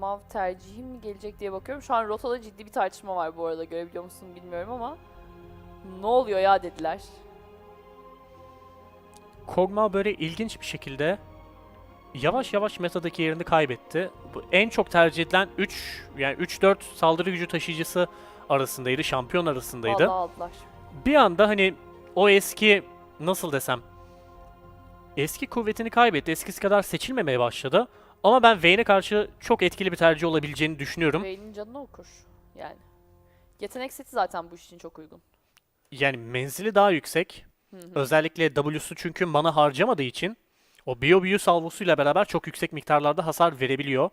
Kog'Maw tercihim mi gelecek diye bakıyorum. Şu an rotada ciddi bir tartışma var bu arada görebiliyor musun bilmiyorum ama. Ne oluyor ya dediler. Kog'Maw böyle ilginç bir şekilde yavaş yavaş metadaki yerini kaybetti. Bu en çok tercih edilen 3 yani 3-4 saldırı gücü taşıyıcısı arasındaydı, şampiyon arasındaydı. Vallahi aldılar. Bir anda hani o eski nasıl desem eski kuvvetini kaybetti. Eskisi kadar seçilmemeye başladı. Ama ben Vayne'e karşı çok etkili bir tercih olabileceğini düşünüyorum. Vayne'in canını okur yani. Yetenek seti zaten bu iş için çok uygun. Yani menzili daha yüksek. Hı hı. Özellikle W'su çünkü mana harcamadığı için o Bio Büyü salvosuyla beraber çok yüksek miktarlarda hasar verebiliyor.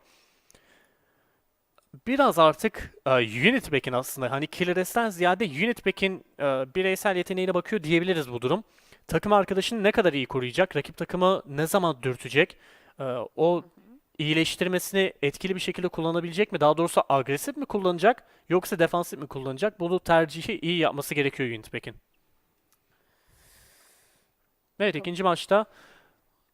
Biraz artık e, Unit Back'in aslında hani Killer S'ten ziyade Unit Back'in e, bireysel yeteneğine bakıyor diyebiliriz bu durum. Takım arkadaşını ne kadar iyi koruyacak, rakip takımı ne zaman dürtecek, e, o iyileştirmesini etkili bir şekilde kullanabilecek mi? Daha doğrusu agresif mi kullanacak yoksa defansif mi kullanacak? Bunu tercihi iyi yapması gerekiyor Unit Back'in. Evet ikinci maçta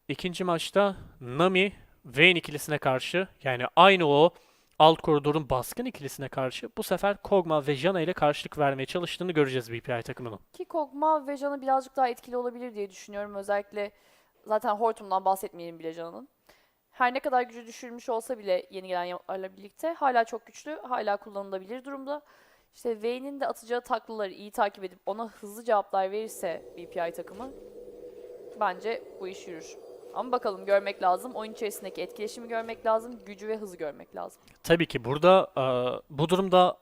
ikinci maçta Nami Vayne ikilisine karşı yani aynı o alt koridorun baskın ikilisine karşı bu sefer Kog'Maw ve Janna ile karşılık vermeye çalıştığını göreceğiz BPI takımının. Ki Kog'Maw ve Jan'a birazcık daha etkili olabilir diye düşünüyorum. Özellikle zaten Hortum'dan bahsetmeyelim bile Jan'ın. Her ne kadar gücü düşürmüş olsa bile yeni gelen yapılarla birlikte hala çok güçlü, hala kullanılabilir durumda. İşte Vayne'in de atacağı taklaları iyi takip edip ona hızlı cevaplar verirse BPI takımı bence bu iş yürür. Ama bakalım görmek lazım. Oyun içerisindeki etkileşimi görmek lazım. Gücü ve hızı görmek lazım. Tabii ki burada e, bu durumda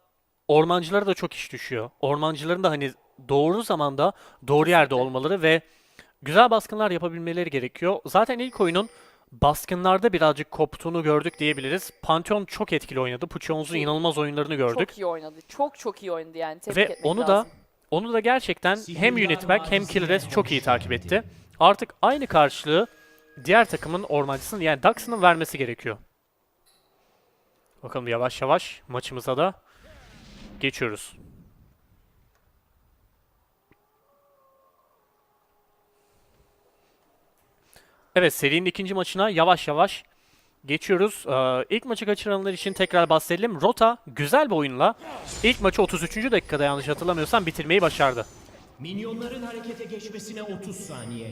ormancılara da çok iş düşüyor. Ormancıların da hani doğru zamanda doğru yerde olmaları ve güzel baskınlar yapabilmeleri gerekiyor. Zaten ilk oyunun baskınlarda birazcık koptuğunu gördük diyebiliriz. Pantheon çok etkili oynadı. Puchonz'un inanılmaz oyunlarını gördük. Çok iyi oynadı. Çok çok iyi oynadı yani. Tebrik Ve etmek onu da lazım. onu da gerçekten hem Unitback hem Killres çok iyi takip etti. Artık aynı karşılığı diğer takımın ormancısının yani Dax'ın vermesi gerekiyor. Bakalım yavaş yavaş maçımıza da geçiyoruz. Evet serinin ikinci maçına yavaş yavaş geçiyoruz. Ee, ilk maçı kaçıranlar için tekrar bahsedelim. Rota güzel bir oyunla ilk maçı 33. dakikada yanlış hatırlamıyorsam bitirmeyi başardı. Minyonların harekete geçmesine 30 saniye.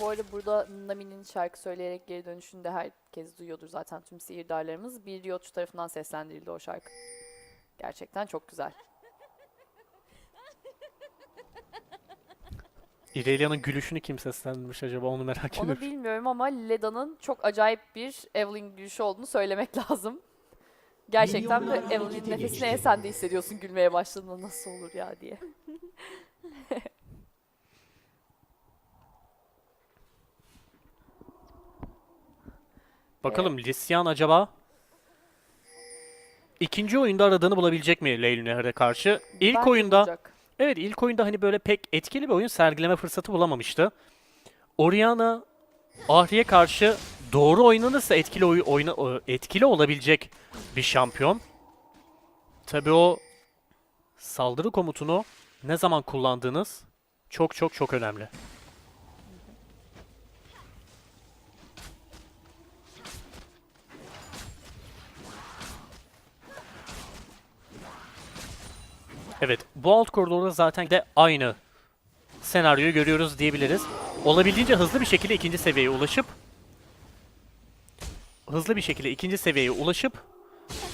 Bu arada burada Nami'nin şarkı söyleyerek geri dönüşünü de herkes duyuyordur zaten tüm sihirdarlarımız. Bir Riotçu tarafından seslendirildi o şarkı. Gerçekten çok güzel. İrelia'nın gülüşünü kim seslendirmiş acaba onu merak Onu ediyorum. bilmiyorum ama Leda'nın çok acayip bir Evelyn gülüşü olduğunu söylemek lazım. Gerçekten de harekete nefesini geçti. en sen de hissediyorsun gülmeye başladığında nasıl olur ya diye. Bakalım Lisyan acaba ikinci oyunda aradığını bulabilecek mi Leyluneher'e karşı? İlk Bence oyunda bulacak. Evet ilk oyunda hani böyle pek etkili bir oyun sergileme fırsatı bulamamıştı. Oriana Ahri'ye karşı doğru oynanırsa etkili oy- oyna etkili olabilecek bir şampiyon. Tabii o saldırı komutunu ne zaman kullandığınız çok çok çok önemli. Evet, bu alt koridorda zaten de aynı senaryoyu görüyoruz diyebiliriz. Olabildiğince hızlı bir şekilde ikinci seviyeye ulaşıp hızlı bir şekilde ikinci seviyeye ulaşıp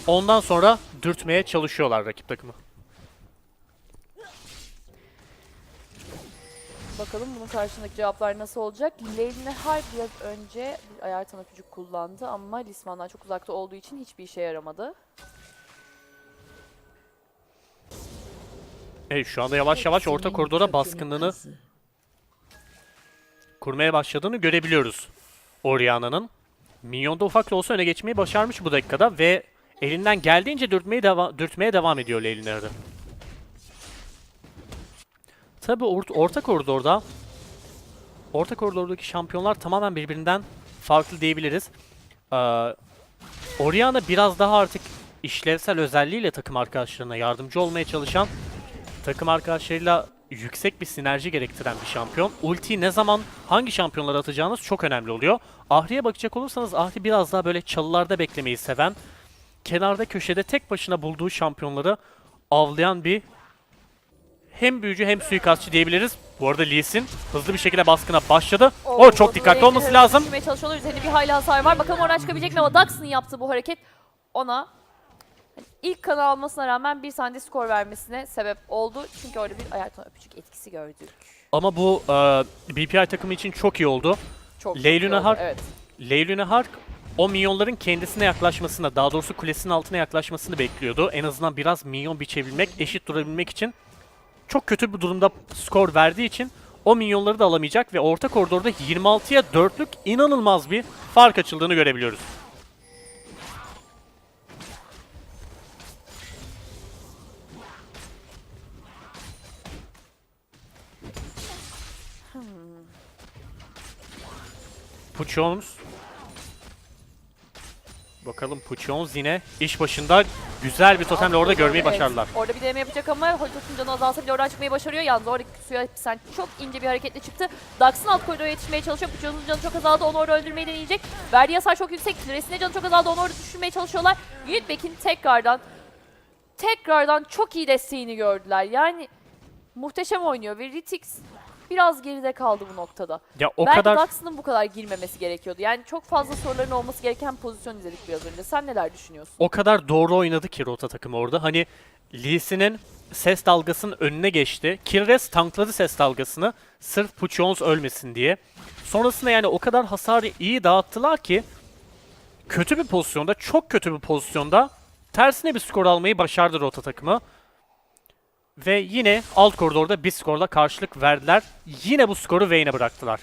ondan sonra dürtmeye çalışıyorlar rakip takımı. Bakalım bunun karşındaki cevaplar nasıl olacak? Leyline Harp biraz önce bir ayar tanıtıcı kullandı ama Lisman'dan çok uzakta olduğu için hiçbir işe yaramadı. Evet, şu anda yavaş yavaş orta koridora baskınlığını kurmaya başladığını görebiliyoruz. Orianna'nın. Minyon'da ufak da olsa öne geçmeyi başarmış bu dakikada ve elinden geldiğince dürtmeye, deva dürtmeye devam ediyor Leyliner'de. Tabi orta koridorda orta koridordaki şampiyonlar tamamen birbirinden farklı diyebiliriz. Ee, Orianna biraz daha artık işlevsel özelliğiyle takım arkadaşlarına yardımcı olmaya çalışan takım arkadaşlarıyla yüksek bir sinerji gerektiren bir şampiyon. Ultiyi ne zaman hangi şampiyonlara atacağınız çok önemli oluyor. Ahri'ye bakacak olursanız Ahri biraz daha böyle çalılarda beklemeyi seven, kenarda köşede tek başına bulduğu şampiyonları avlayan bir hem büyücü hem suikastçı diyebiliriz. Bu arada Lee Sin hızlı bir şekilde baskına başladı. O çok dikkatli olması lazım. çalışıyorlar. Üzerinde bir hayli hasar var. Bakalım oradan çıkabilecek mi ama Dax'ın yaptığı bu hareket ona ilk kanı almasına rağmen bir saniye skor vermesine sebep oldu. Çünkü orada bir Ayarton öpücük etkisi gördük. Ama bu e, BPI takımı için çok iyi oldu. Çok oldu, Nahar- Evet. Leylüne Hark o minyonların kendisine yaklaşmasını, daha doğrusu kulesinin altına yaklaşmasını bekliyordu. En azından biraz minyon biçebilmek, eşit durabilmek için çok kötü bir durumda skor verdiği için o minyonları da alamayacak ve orta koridorda 26'ya 4'lük inanılmaz bir fark açıldığını görebiliyoruz. Puchons. Bakalım Puchons yine iş başında güzel bir totemle orada görmeyi Evet, başardılar. Orada bir deneme yapacak ama Holtos'un canı azalsa bile oradan çıkmayı başarıyor. Yalnız oradaki suya sen çok ince bir hareketle çıktı. Dax'ın alt koridora yetişmeye çalışıyor. Puchon'un canı çok azaldı. Onu orada öldürmeyi deneyecek. Verdiği hasar çok yüksek. Resine canı çok azaldı. Onu orada düşürmeye çalışıyorlar. Yunitbek'in tekrardan tekrardan çok iyi desteğini gördüler. Yani muhteşem oynuyor ve Ritix biraz geride kaldı bu noktada. Ya o Belki kadar Dax'ın bu kadar girmemesi gerekiyordu. Yani çok fazla soruların olması gereken pozisyon izledik biraz önce. Sen neler düşünüyorsun? o kadar doğru oynadı ki Rota takımı orada. Hani Lee Sin'in ses dalgasının önüne geçti. Killres tankladı ses dalgasını sırf Puchons ölmesin diye. Sonrasında yani o kadar hasarı iyi dağıttılar ki kötü bir pozisyonda, çok kötü bir pozisyonda tersine bir skor almayı başardı Rota takımı. Ve yine alt koridorda bir skorla karşılık verdiler. Yine bu skoru Vayne'e bıraktılar.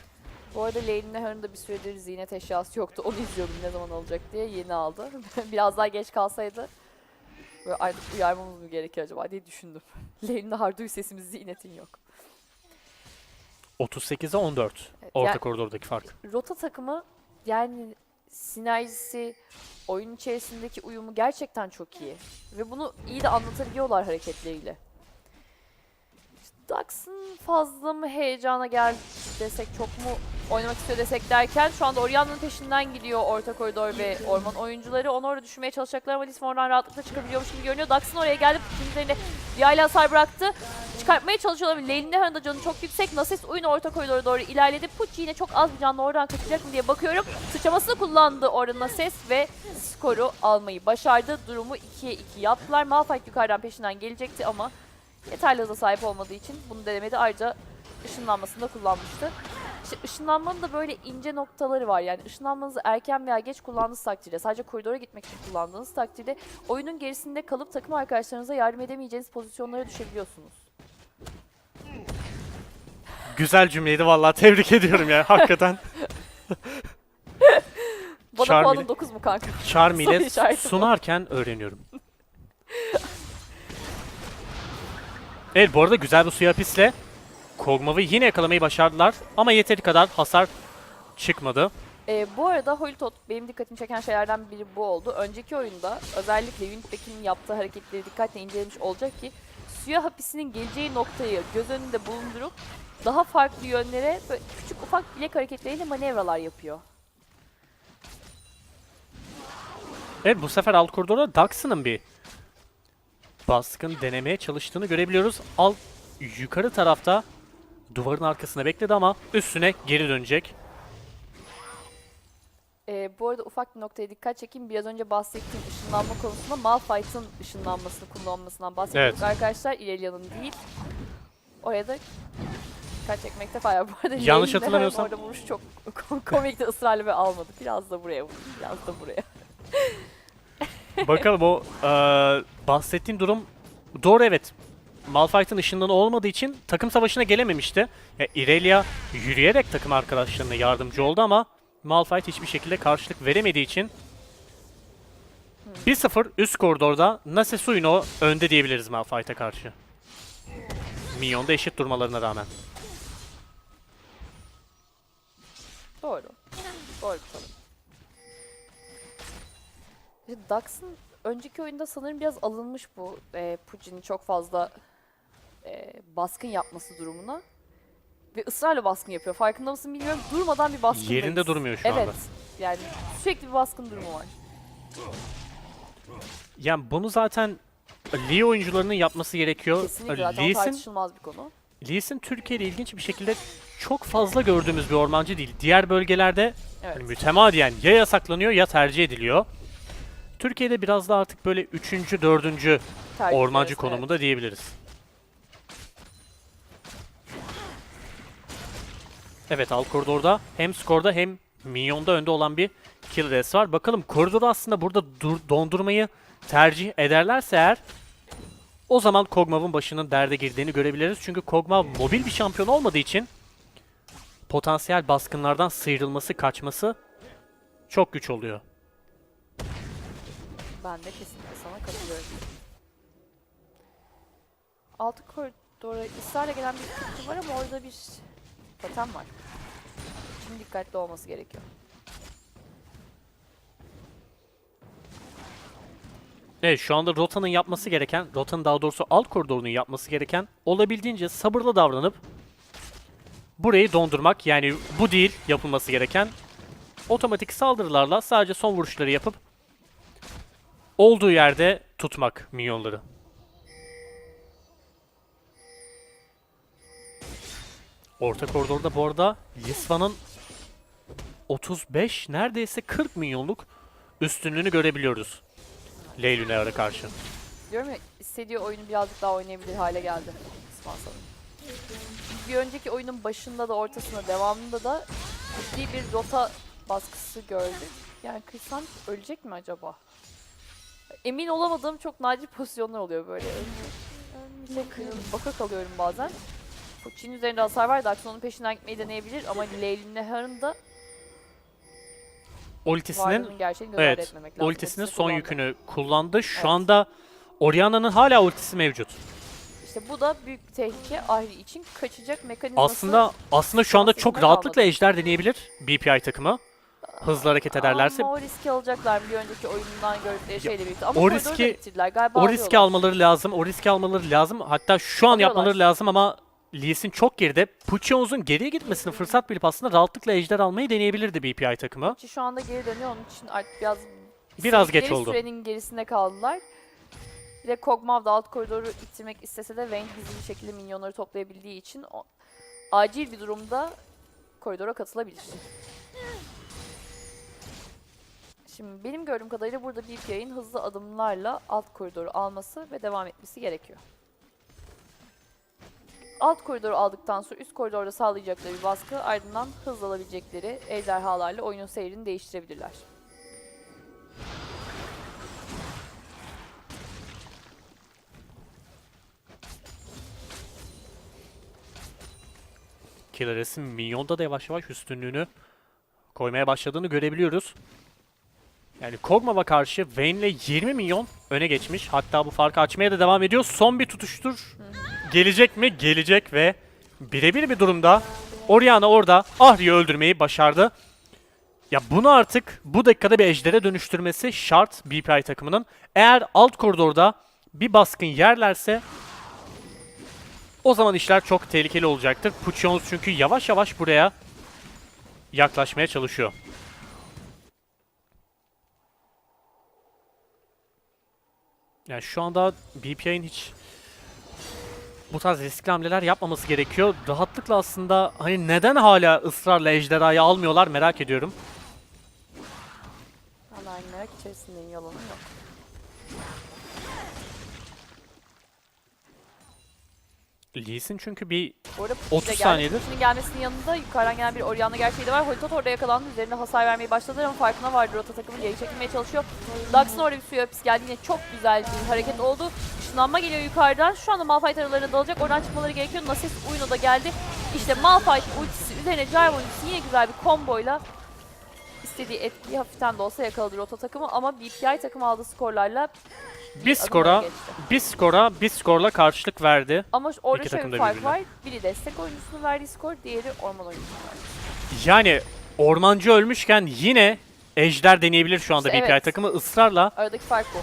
Bu arada Leyla Nahar'ın da bir süredir ziynet eşyası yoktu. Onu izliyordum ne zaman alacak diye. Yeni aldı. Biraz daha geç kalsaydı böyle artık uyarmamız mı gerekiyor acaba diye düşündüm. Leyla Nahar duy sesimiz ziynetin yok. 38'e 14 Evet, orta yani- koridordaki fark. Rota takımı yani sinerjisi, oyun içerisindeki uyumu gerçekten çok iyi. Ve bunu iyi de anlatabiliyorlar hareketleriyle. Dax'ın fazla mı heyecana geldi desek, çok mu oynamak istiyor desek derken şu anda Orianna'nın peşinden gidiyor orta koridor ve orman oyuncuları. Onu orada düşürmeye çalışacaklar ama Lism oradan rahatlıkla çıkabiliyormuş gibi görünüyor. Dax'ın oraya geldi. Putin üzerine bir aile hasar bıraktı. Çıkartmaya çalışıyorlar Han'ın da canı çok yüksek. Nasis oyunu orta koridora doğru ilerledi. Pucci yine çok az bir canlı oradan kaçacak mı diye bakıyorum. Sıçramasını kullandı orada Nasis ve skoru almayı başardı. Durumu 2'ye 2 yaptılar. Malphite yukarıdan peşinden gelecekti ama yeterli hıza sahip olmadığı için bunu denemedi. Ayrıca ışınlanmasını da kullanmıştı. İşte ışınlanmanın da böyle ince noktaları var. Yani ışınlanmanızı erken veya geç kullandığınız takdirde, sadece koridora gitmek için kullandığınız takdirde oyunun gerisinde kalıp takım arkadaşlarınıza yardım edemeyeceğiniz pozisyonlara düşebiliyorsunuz. Güzel cümleydi vallahi tebrik ediyorum ya hakikaten. Bana Charming. puanın 9 mu kanka? Charm ile Soru işareti bu. sunarken öğreniyorum. Evet bu arada güzel bir suya hapisle Kog'Maw'ı yine yakalamayı başardılar ama yeteri kadar hasar çıkmadı. Ee, bu arada Holitot benim dikkatimi çeken şeylerden biri bu oldu. Önceki oyunda özellikle Winback'in yaptığı hareketleri dikkatle incelemiş olacak ki suya hapisinin geleceği noktayı göz önünde bulundurup daha farklı yönlere küçük ufak bilek hareketleriyle manevralar yapıyor. Evet bu sefer alt koridorda Dax'ın bir baskın denemeye çalıştığını görebiliyoruz. Alt yukarı tarafta duvarın arkasında bekledi ama üstüne geri dönecek. Ee, bu arada ufak bir noktaya dikkat çekeyim. Biraz önce bahsettiğim ışınlanma konusunda Malphite'ın ışınlanmasını kullanmasından bahsediyorduk Evet. arkadaşlar. İrelia'nın değil. Oraya da dikkat çekmekte fayda. Bu arada Yanlış hatırlamıyorsam- Orada vuruş çok komikti ısrarlı ve almadı. Biraz da buraya vurdu. Biraz da buraya. Bakalım o eee, bahsettiğim durum doğru evet. Malphite'ın ışınlanı olmadığı için takım savaşına gelememişti. Ya, Irelia yürüyerek takım arkadaşlarına yardımcı oldu ama Malphite hiçbir şekilde karşılık veremediği için 1-0 üst koridorda Nase Suino önde diyebiliriz Malphite'a karşı. Minyon'da eşit durmalarına rağmen. Doğru. Doğru. İşte Dax'ın önceki oyunda sanırım biraz alınmış bu. E, Pucci'nin çok fazla e, baskın yapması durumuna. Ve ısrarla baskın yapıyor. Farkında mısın bilmiyorum. Durmadan bir baskın. Yerinde durmuyor şu evet. anda. Yani sürekli bir baskın durumu var. Yani bunu zaten Lee oyuncularının yapması gerekiyor. Kesinlikle zaten Lee tartışılmaz bir konu. Lee Sin Türkiye'de ilginç bir şekilde çok fazla gördüğümüz bir ormancı değil. Diğer bölgelerde Evet. hani mütemadiyen ya yasaklanıyor ya tercih ediliyor. Türkiye'de biraz da artık böyle üçüncü, dördüncü Tercih ormancı ederiz, konumunda diyebiliriz. Evet alt koridorda hem skorda hem minyonda önde olan bir kill race var. Bakalım koridoru aslında burada dur- dondurmayı tercih ederlerse eğer o zaman Kog'Maw'ın başının derde girdiğini görebiliriz. Çünkü Kog'Maw mobil bir şampiyon olmadığı için potansiyel baskınlardan sıyrılması, kaçması çok güç oluyor. Ben de kesinlikle sana katılıyorum. Altı koridora ısrarla gelen bir sıkıntı var ama orada bir totem var. Şimdi dikkatli olması gerekiyor. Evet şu anda Rota'nın yapması gereken, Rota'nın daha doğrusu alt koridorunun yapması gereken olabildiğince sabırlı davranıp burayı dondurmak. Yani bu değil yapılması gereken. Otomatik saldırılarla sadece son vuruşları yapıp olduğu yerde tutmak minyonları. Orta koridorda bu arada Lisva'nın 35 neredeyse 40 milyonluk üstünlüğünü görebiliyoruz. Leylune'ye karşı. Diyorum ya istediği oyunu birazcık daha oynayabilir hale geldi. İsmail sanırım. Bir önceki oyunun başında da ortasında devamında da ciddi bir rota baskısı gördük. Yani Krisan ölecek mi acaba? Emin olamadığım çok nadir pozisyonlar oluyor böyle. Kırılıp baka kalıyorum bazen. Pucci'nin üzerinde hasar var. Daxon'un peşinden gitmeyi deneyebilir ama Leylin Nehar'ın da Ultisinin varlığının gerçeğini göz ardı evet, etmemek lazım. ultisinin Ultisini son kullandı. yükünü kullandı. Şu Evet. anda Orianna'nın hala ultisi mevcut. İşte bu da büyük bir tehlike Ahri için kaçacak mekanizması. Aslında aslında şu anda çok rahatlıkla ejder deneyebilir BPI takımı. Hızlı hareket ederlerse. Ama o riski alacaklar bir önceki oyundan gördükleri şeyle birlikte. Ama o riski-. Galiba O riski alıyorlar. almaları lazım. O riski almaları lazım. Hatta şu an Alıyorlar. yapmaları lazım ama Lee Sin çok geride. Puccion'un geriye gitmesini fırsat bilip aslında rahatlıkla ejder almayı deneyebilirdi BPI takımı. Ki Şu anda geri dönüyor onun için artık biraz Biraz geç istedikleri oldu. sürenin gerisinde kaldılar. Bir de Kog'Maw da alt koridoru ittirmek istese de Vayne hızlı bir şekilde minyonları toplayabildiği için o, acil bir durumda koridora katılabilir. Şimdi benim gördüğüm kadarıyla burada BPI'nin hızlı adımlarla alt koridoru alması ve devam etmesi gerekiyor. Alt koridoru aldıktan sonra üst koridorda sağlayacakları bir baskı ardından hız alabilecekleri ejderhalarla oyunun seyrini değiştirebilirler. Killares'in Minyon'da da yavaş yavaş üstünlüğünü koymaya başladığını görebiliyoruz. Yani Kog'Maw'a karşı Vayne'le 20 milyon öne geçmiş. Hatta bu farkı açmaya da devam ediyor. Son bir tutuştur. Gelecek mi? Gelecek ve birebir bir durumda Orianna orada Ahri'yi öldürmeyi başardı. Ya bunu artık bu dakikada bir ejdere dönüştürmesi şart BPI takımının. Eğer alt koridorda bir baskın yerlerse o zaman işler çok tehlikeli olacaktır. Puccions çünkü yavaş yavaş buraya yaklaşmaya çalışıyor. Yani şu anda BPI'nin hiç bu tarz riskli hamleler yapmaması gerekiyor. Rahatlıkla aslında hani neden hala ısrarla ejderhayı almıyorlar merak ediyorum. Aynı merak içerisindeyim yalanım yok. Lee Sin çünkü bir Bu arada 30 Pucci de saniyedir. Pucci'nin gelmesinin yanında yukarıdan gelen bir Orianna gerçeği de var. Holitot orada yakalandı. Üzerine hasar vermeye başladılar ama farkına vardı. Rota takımı geri çekilmeye çalışıyor. Lux'ın orada bir suya hapis geldi. Yine çok güzel bir hareket oldu. Işınlanma geliyor yukarıdan. Şu anda Malphite aralarına dalacak. Oradan çıkmaları gerekiyor. Nasus Uino da geldi. İşte Malphite ultisi üzerine Jarvan ultisi yine güzel bir komboyla istediği etkiyi hafiften de olsa yakaladı Rota takımı ama BPI takımı aldığı skorlarla bir skora bir skora bir skorla karşılık verdi. Ama orada İki şöyle bir fark birbirine. var. Biri destek oyuncusunun verdiği skor, diğeri orman oyuncusunun verdiği Yani ormancı ölmüşken yine ejder deneyebilir şu anda İşte BPI evet. takımı ısrarla. Aradaki fark bu.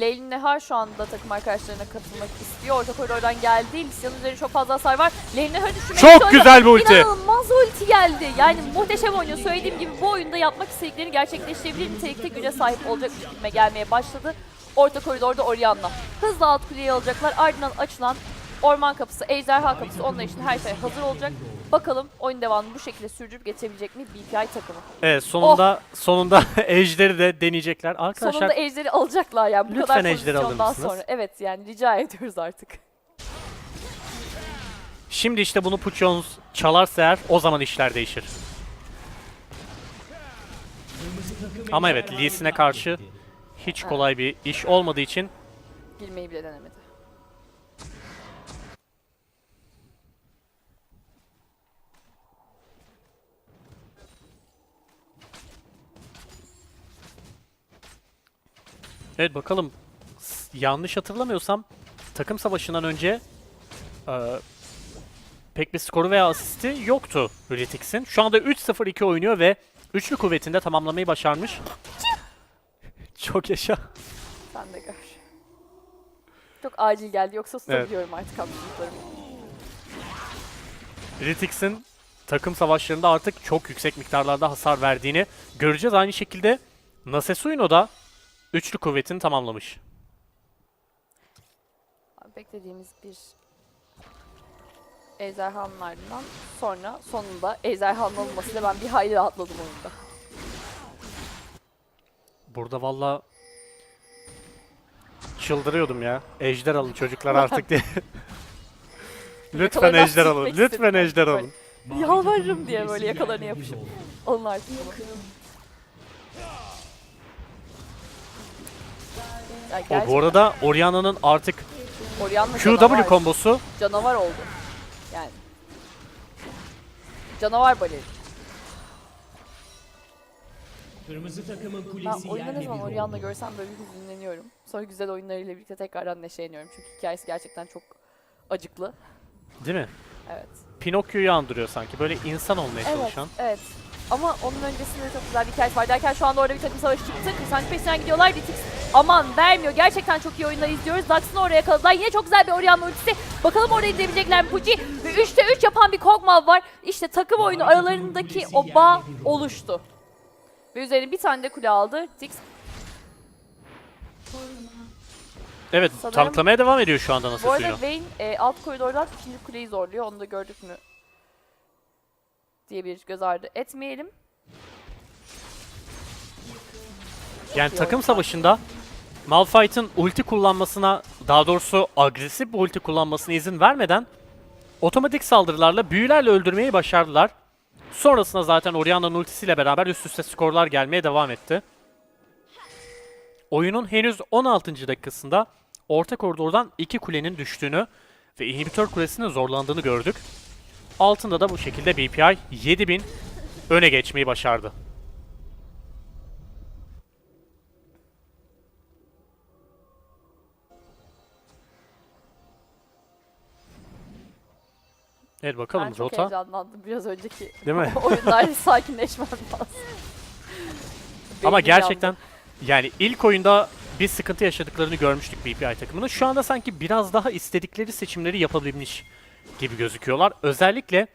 Leylin Nehar şu anda takım arkadaşlarına katılmak istiyor. Orta koridordan geldi. Lisya'nın üzerinde çok fazla hasar var. Leylin Nehar'ı düşürmeye Çok çalışıyor. güzel bir ulti. İnanılmaz ulti geldi. Yani muhteşem oynuyor. Söylediğim gibi bu oyunda yapmak istediklerini gerçekleştirebilir nitelikte güce sahip olacak gibime gelmeye başladı. Orta koridorda Orianna. Hızla alt kuleyi alacaklar. Ardından açılan orman kapısı, ejderha kapısı onlar için her şey hazır olacak. Bakalım oyun devamını bu şekilde sürdürüp getirebilecek mi BPI takımı? Evet sonunda sonunda ejderi de deneyecekler. Arkadaşlar Sonunda ejderi alacaklar yani bu lütfen kadar ejderi alır pozisyondan mısınız? sonra. Evet yani rica ediyoruz artık. şimdi işte bunu Puchons çalarsa eğer o zaman işler değişir. Ama evet ejderhayı Lee Sin'e katledildi. karşı hiç kolay bir iş olmadığı için Girmeyi bile denemedi. Evet bakalım. S- Yanlış hatırlamıyorsam takım savaşından önce e, pek bir skoru veya asisti yoktu Rhytix'in. Şu anda 3-0-2 oynuyor ve üçlü kuvvetinde tamamlamayı başarmış. Çok yaşa. Sen de gör. Çok acil geldi yoksa tutabiliyorum artık haklılıklarımı. Rhytix'in takım savaşlarında artık çok yüksek miktarlarda hasar verdiğini göreceğiz. Aynı şekilde Nasesuino da üçlü kuvvetini tamamlamış. Beklediğimiz bir ejderhanın ardından sonra sonunda ejderhanın olmasıyla ben bir hayli rahatladım oyunda. Burada valla çıldırıyordum ya. Ejder alın çocuklar artık diye. lütfen Yakalarından ejder alın. Lütfen istedim. ejder alın. Yalvarırım diye böyle yakalarına yapışıp. Alın artık bunu. Ya O, bu gerçekten arada Orianna'nın artık Orianna QW canavar, kombosu canavar oldu. Yani. Canavar balerin. Kırmızı takımın Ben kulesi oyunda ne yerle zaman Orianna görsem böyle bir hüzünleniyorum. Sonra güzel oyunlarıyla birlikte tekrardan neşeleniyorum. Çünkü hikayesi gerçekten çok acıklı. değil mi? Evet. Pinokyo'yu andırıyor sanki. Böyle insan olmaya Evet, çalışan. evet. Ama onun öncesinde çok güzel bir hikayesi var. Derken şu anda orada bir takım savaşı çıktı. Kırsancı peşinden gidiyorlar. Ditix aman vermiyor. Gerçekten çok iyi oyunlar izliyoruz. Dax'ını oraya yakaladılar. Yine çok güzel bir Orianna ultisi. Bakalım oraya gidebilecekler mi Pucci? Ve 3'te 3 yapan bir Kog'Maw var. İşte takım oyunu aralarındaki o bağ oluştu. Ve üzerine bir tane de kule aldı. Ditix Evet, Sanırım- tanklamaya devam ediyor şu anda Bu Nasesuino. arada Vayne e, alt koridordan ikinci kuleyi zorluyor. Onu da gördük mü? diye bir göz ardı etmeyelim. Yani takım savaşında Malphite'ın ulti kullanmasına, daha doğrusu agresif bir ulti kullanmasına izin vermeden otomatik saldırılarla, büyülerle öldürmeyi başardılar. Sonrasında zaten Orianna'nın ultisiyle beraber üst üste skorlar gelmeye devam etti. Oyunun henüz 16. dakikasında orta koridordan iki kulenin düştüğünü ve inhibitör kulesinin zorlandığını gördük. Altında da bu şekilde BPI 7000 öne geçmeyi başardı. Evet bakalım ben çok rota. heyecanlandım biraz önceki Değil mi? oyunlarda sakinleşmem lazım. Ama Beynim gerçekten yandı. yani ilk oyunda bir sıkıntı yaşadıklarını görmüştük BPI takımının. Şu anda sanki biraz daha istedikleri seçimleri yapabilmiş gibi gözüküyorlar. Özellikle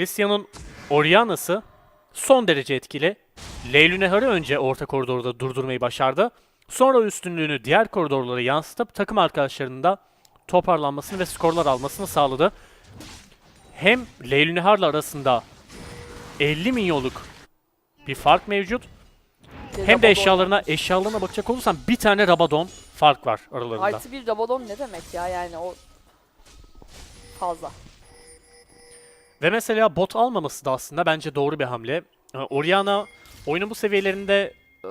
Lisya'nın Orianna'sı son derece etkili. Leylünehar'ı önce orta koridorda durdurmayı başardı. Sonra üstünlüğünü diğer koridorlara yansıtıp takım arkadaşlarının da toparlanmasını ve skorlar almasını sağladı. Hem Leylünehar'la arasında 50 milyonluk bir fark mevcut. Hem de eşyalarına eşyalarına bakacak olursan bir tane Rabadon fark var aralarında. Artı bir Rabadon ne demek ya yani o fazla. Ve mesela bot almaması da aslında bence doğru bir hamle. Ee, Orianna oyunun bu seviyelerinde e,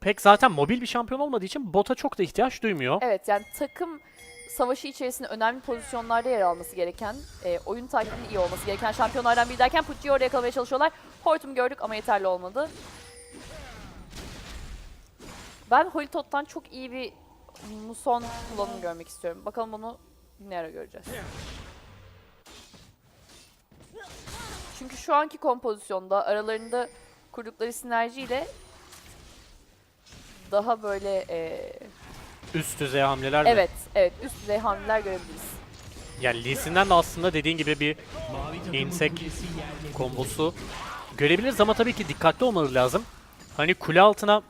pek zaten mobil bir şampiyon olmadığı için bota çok da ihtiyaç duymuyor. Evet yani takım savaşı içerisinde önemli pozisyonlarda yer alması gereken, e, oyun takibinin iyi olması gereken şampiyonlardan biri derken Pucci'yi oraya yakalamaya çalışıyorlar. Hortum gördük ama yeterli olmadı. Ben Holitot'tan çok iyi bir muson kullanımı görmek istiyorum. Bakalım bunu ne ara göreceğiz. Çünkü şu anki kompozisyonda aralarında kurdukları sinerjiyle daha böyle e, üst düzey hamleler mi? Evet, evet üst düzey hamleler görebiliriz. Yani Lee Sin'den de aslında dediğin gibi bir insek kombosu görebiliriz ama tabii ki dikkatli olmaları lazım. Hani kule altına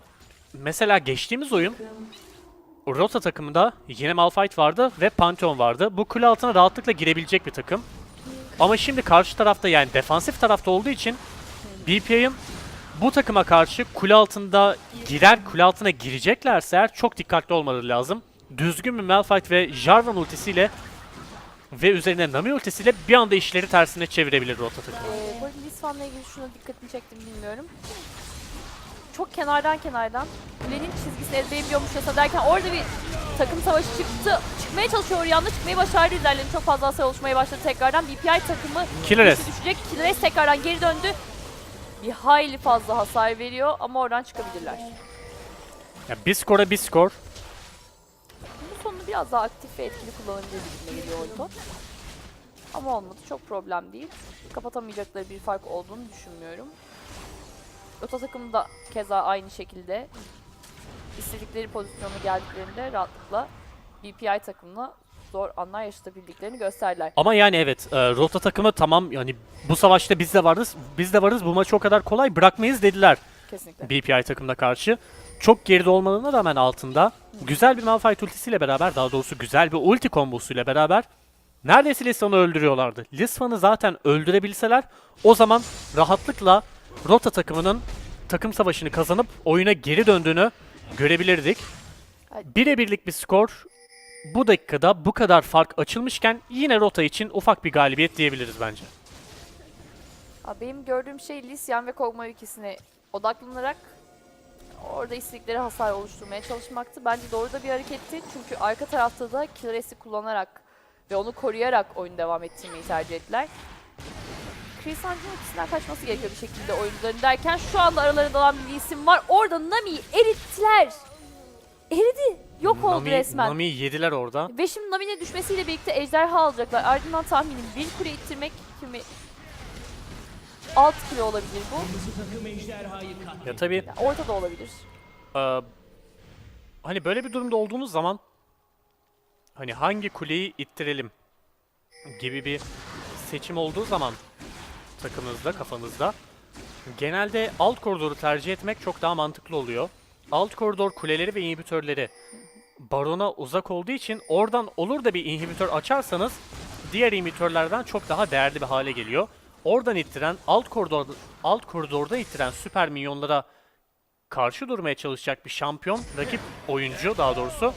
mesela geçtiğimiz oyun Rota takımında yine Malphite vardı ve Pantheon vardı. Bu kule altına rahatlıkla girebilecek bir takım. Ama şimdi karşı tarafta yani defansif tarafta olduğu için BPI'ın bu takıma karşı kule altında girer, kule altına gireceklerse eğer çok dikkatli olmaları lazım. Düzgün bir Malphite ve Jarvan ultisiyle ve üzerine Nami ultisiyle bir anda işleri tersine çevirebilir Rota takımı. Ee, bu arada Lisvan'la ilgili şuna dikkatini çektim bilmiyorum. Çok kenardan kenardan kulenin çizgisini ezberleyebiliyormuşçasına derken orada bir takım savaşı çıktı. Çıkmaya çalışıyor yanında çıkmayı başardı izlerlerin çok fazla hasar oluşmaya başladı tekrardan. BPI takımı güçlü düşecek. Killers tekrardan geri döndü. Bir hayli fazla hasar veriyor ama oradan çıkabilirler. Ya bir skora bir skor. Bu sonunu biraz daha aktif ve etkili kullanabilir gibime geliyor Orton. Ama olmadı. Çok problem değil. Kapatamayacakları bir fark olduğunu düşünmüyorum. Ota takımı da keza aynı şekilde istedikleri pozisyona geldiklerinde rahatlıkla BPI takımına zor anlar yaşatabildiklerini gösterdiler. Ama yani evet, e, Rota takımı tamam yani bu savaşta biz de varız, biz de varız bu maçı o kadar kolay bırakmayız dediler Kesinlikle. BPI takımına karşı. Çok geride olmalarına rağmen altında güzel bir Malphite ultisiyle beraber daha doğrusu güzel bir ulti kombosuyla beraber neredeyse Lisvan'ı öldürüyorlardı. Lisvan'ı zaten öldürebilseler o zaman rahatlıkla Rota takımının takım savaşını kazanıp oyuna geri döndüğünü görebilirdik. Birebirlik bir skor bu dakikada bu kadar fark açılmışken yine Rota için ufak bir galibiyet diyebiliriz bence. Abi benim gördüğüm şey Lisyan ve Kog'Maw ikisine odaklanarak orada istedikleri hasar oluşturmaya çalışmaktı. Bence doğru da bir hareketti. Çünkü arka tarafta da Killers'i kullanarak ve onu koruyarak oyunu devam ettirmeyi tercih ettiler. Chris Angel'ın ultisinden kaçması gerekiyor bir şekilde oyuncuların derken şu anda aralarında olan bir isim var. Orada Nami'yi erittiler. Eridi. Yok oldu Nami, resmen. Nami'yi yediler orada. Ve şimdi Nami'nin düşmesiyle birlikte ejderha alacaklar. Ardından tahminim bir kule ittirmek kimi alt kule olabilir bu. Ya tabii Ya Orta da olabilir. Ee, hani böyle bir durumda olduğumuz zaman hani hangi kuleyi ittirelim gibi bir seçim olduğu zaman takımınızda, kafanızda genelde alt koridoru tercih etmek çok daha mantıklı oluyor. Alt koridor kuleleri ve inhibitörleri barona uzak olduğu için oradan olur da bir inhibitör açarsanız diğer inhibitörlerden çok daha değerli bir hale geliyor. Oradan ittiren, alt koridor alt koridorda ittiren süper minyonlara karşı durmaya çalışacak bir şampiyon, rakip oyuncu daha doğrusu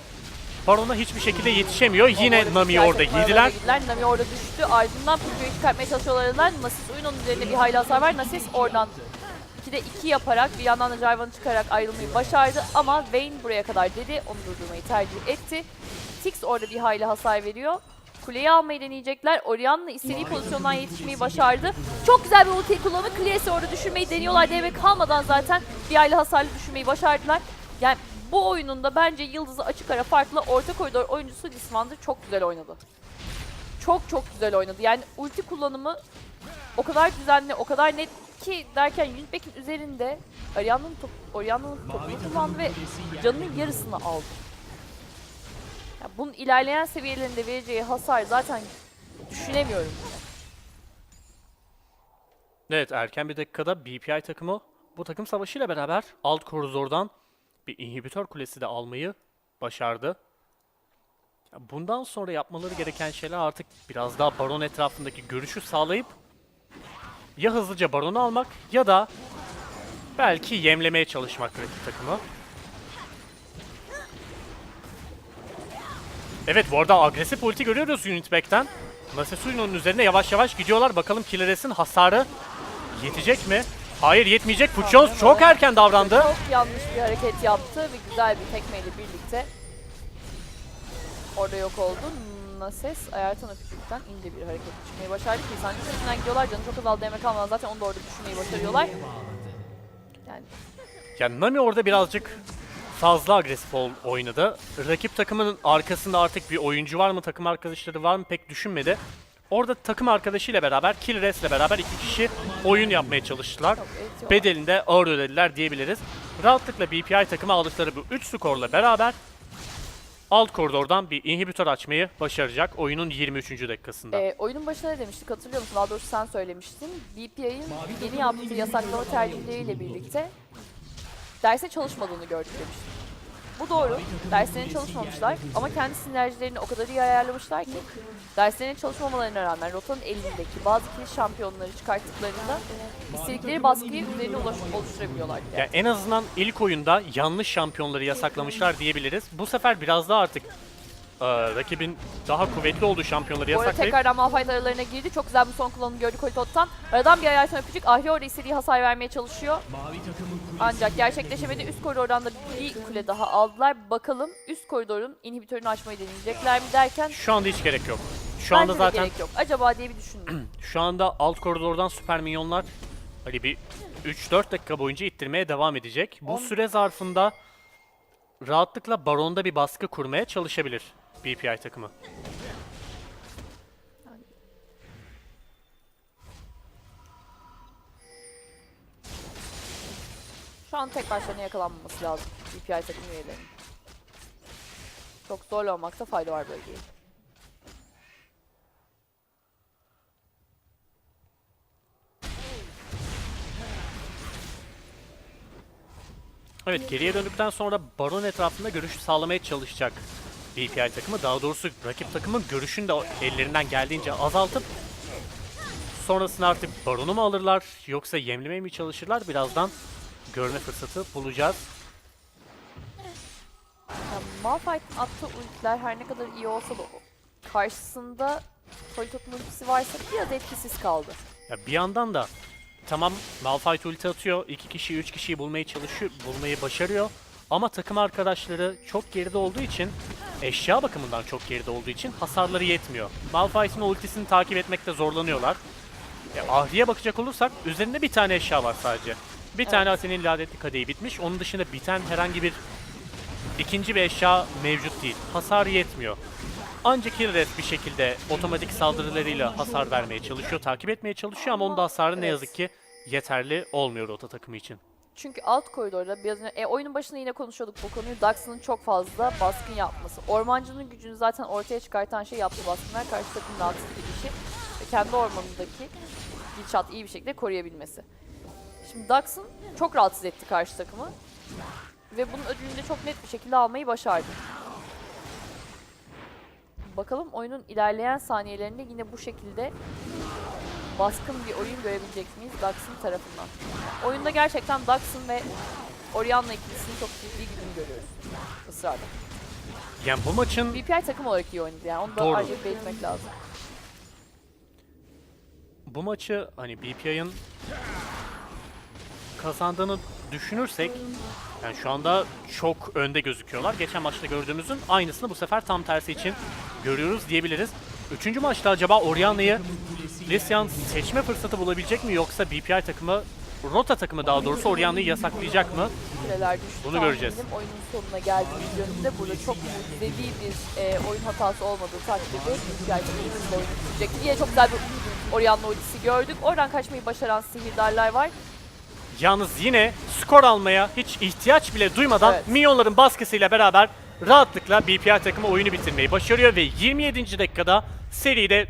Baron'a hiçbir şekilde yetişemiyor. Yine Nami'yi orada girdiler. Nami orada düştü. Ardından Purio'yu çıkartmaya çalışıyorlar. Nasis oyun onun üzerinde bir hayli hasar var. Nasis oradan 2'de 2 yaparak bir yandan da Jarvan'ı çıkarak ayrılmayı başardı. Ama Vayne buraya kadar dedi. Onu durdurmayı tercih etti. Tix orada bir hayli hasar veriyor. Kuleyi almayı deneyecekler. Orianna istediği pozisyondan yetişmeyi başardı. Çok güzel bir ulti kullanımı. Clears'i orada düşürmeyi deniyorlar. Devre kalmadan zaten bir hayli hasarlı düşürmeyi başardılar. Yani bu oyununda bence Yıldız'ı açık ara farklı orta koridor oyuncusu Lismandır çok güzel oynadı. Çok çok güzel oynadı. Yani ulti kullanımı o kadar düzenli, o kadar net ki derken Yunbek'in üzerinde Arianna'nın top, Orianna'nın Mavi topunu kullandı ve canının yarısını aldı. Ya bunun ilerleyen seviyelerinde vereceği hasar zaten düşünemiyorum. Evet erken bir dakikada BPI takımı bu takım savaşıyla beraber alt koridordan bir inhibitör kulesi de almayı başardı. Bundan sonra yapmaları gereken şeyler artık biraz daha baron etrafındaki görüşü sağlayıp ya hızlıca baronu almak ya da belki yemlemeye çalışmak rakip takımı. Evet bu arada agresif ulti görüyoruz Unitback'ten. Nasesuyu'nun üzerine yavaş yavaş gidiyorlar. Bakalım Killeres'in hasarı yetecek mi? Hayır yetmeyecek. Puchons çok erken davrandı. Çok yanlış bir hareket yaptı ve güzel bir tekmeyle birlikte orada yok oldu. Nases ayartan öpücükten ince bir hareket çıkmayı başardı ki sancı üstünden gidiyorlar. Canı çok azaldı demek kalmadan zaten onu da orada düşürmeyi başarıyorlar. Yani Yani Nami orada birazcık fazla agresif ol- oynadı. Rakip takımının arkasında artık bir oyuncu var mı, takım arkadaşları var mı pek düşünmedi. Orada takım arkadaşıyla beraber, Killeres'le beraber iki kişi oyun yapmaya çalıştılar. Bedelinde ağır ödediler diyebiliriz. Rahatlıkla BPI takımı aldıkları bu 3 skorla beraber alt koridordan bir inhibitör açmayı başaracak oyunun 23. dakikasında. Ee, oyunun başında ne demiştik hatırlıyor musun? Daha doğrusu sen söylemiştin. BPI'nin yeni yaptığı yasaklama tercihleriyle birlikte derse çalışmadığını gördük demiştin. Bu doğru. Derslerine çalışmamışlar ama kendi sinerjilerini o kadar iyi ayarlamışlar ki derslerine çalışmamalarına rağmen rotanın elindeki bazı kilit şampiyonları çıkarttıklarında istedikleri baskıyı üzerine ulaş- oluşturabiliyorlar. bile. Ya en azından ilk oyunda yanlış şampiyonları yasaklamışlar diyebiliriz. Bu sefer biraz daha artık e, rakibin daha kuvvetli olduğu şampiyonları Bu arada yasaklayıp tekrardan Malphite aralarına girdi. Çok güzel bir son kullanımı gördük Holtot'tan. Aradan bir ayartan öpücük. Ahri orada istediği hasar vermeye çalışıyor. Ancak gerçekleşemedi. Üst koridordan da bir kule daha aldılar. Bakalım üst koridorun inhibitörünü açmayı deneyecekler mi derken şu anda hiç gerek yok. Şu bence anda de zaten gerek yok. Acaba diye bir düşündüm. şu anda alt koridordan süper minyonlar hani bir 3-4 dakika boyunca ittirmeye devam edecek. Bu On- süre zarfında rahatlıkla baronda bir baskı kurmaya çalışabilir BPI takımı. Şu an tek başlarına yakalanmaması lazım BPI takım üyelerinin. Çok zorlu olmakta fayda var bölgeyi. Evet geriye döndükten sonra baron etrafında görüş sağlamaya çalışacak BPI takımı. Daha doğrusu rakip takımın görüşünü de ellerinden geldiğince azaltıp sonrasında artık baronu mu alırlar yoksa yemlemeye mi çalışırlar birazdan görme fırsatı bulacağız. Yani Malphite'ın attığı ultiler her ne kadar iyi olsa da karşısında Politot'un ultisi varsa biraz etkisiz kaldı. Ya bir yandan da tamam Malphite ulti atıyor. iki kişi, üç kişiyi bulmaya çalışıyor, bulmayı başarıyor. Ama takım arkadaşları çok geride olduğu için, eşya bakımından çok geride olduğu için hasarları yetmiyor. Malphite'in ultisini takip etmekte zorlanıyorlar. E, Ahri'ye bakacak olursak üzerinde bir tane eşya var sadece. Bir tane Aten'in lanetli kadehi bitmiş. Onun dışında biten herhangi bir ikinci bir eşya mevcut değil. Hasar yetmiyor. Ancak Killres bir şekilde otomatik saldırılarıyla hasar vermeye çalışıyor, takip etmeye çalışıyor ama onun da hasarı ne Evet. yazık ki yeterli olmuyor Rota takımı için. Çünkü alt koridorda biraz önce, e, oyunun başında yine konuşuyorduk bu konuyu. Dax'ın çok fazla baskın yapması. Ormancının gücünü zaten ortaya çıkartan şey yaptığı baskınlar karşı takımın rahatsız edişi ve kendi ormanındaki gidişat iyi bir şekilde koruyabilmesi. Şimdi Dax'ın çok rahatsız etti karşı takımı ve bunun ödülünü de çok net bir şekilde almayı başardı. Bakalım oyunun ilerleyen saniyelerinde yine bu şekilde baskın bir oyun görebilecek miyiz Dax'ın tarafından? Oyunda gerçekten Dax'ın ve Orianna ikilisinin çok ciddi gücünü görüyoruz ısrarla. Yani bu maçın BPI takım olarak iyi oynadı yani onu da Doğru. ayrıca belirtmek lazım. bu maçı hani BPI'ın kazandığını düşünürsek yani şu anda çok önde gözüküyorlar. Geçen maçta gördüğümüzün aynısını bu sefer tam tersi için görüyoruz diyebiliriz. Üçüncü maçta acaba Orianna'yı Lysian seçme fırsatı bulabilecek mi yoksa BPI takımı Rota takımı daha doğrusu Orianna'yı yasaklayacak mı? Düştü. Bunu göreceğiz. Oyunun sonuna geldiğimiz yönünde burada çok mucizevi bir e, oyun hatası olmadığı takdirde hızlı oyunu bitirecektir. Yine çok güzel bir Orianna ultisi gördük. Oradan kaçmayı başaran sihirdarlar var. Yalnız yine skor almaya hiç ihtiyaç bile duymadan Evet. minyonların baskısıyla beraber rahatlıkla BPI takımı oyunu bitirmeyi başarıyor ve 27. dakikada seride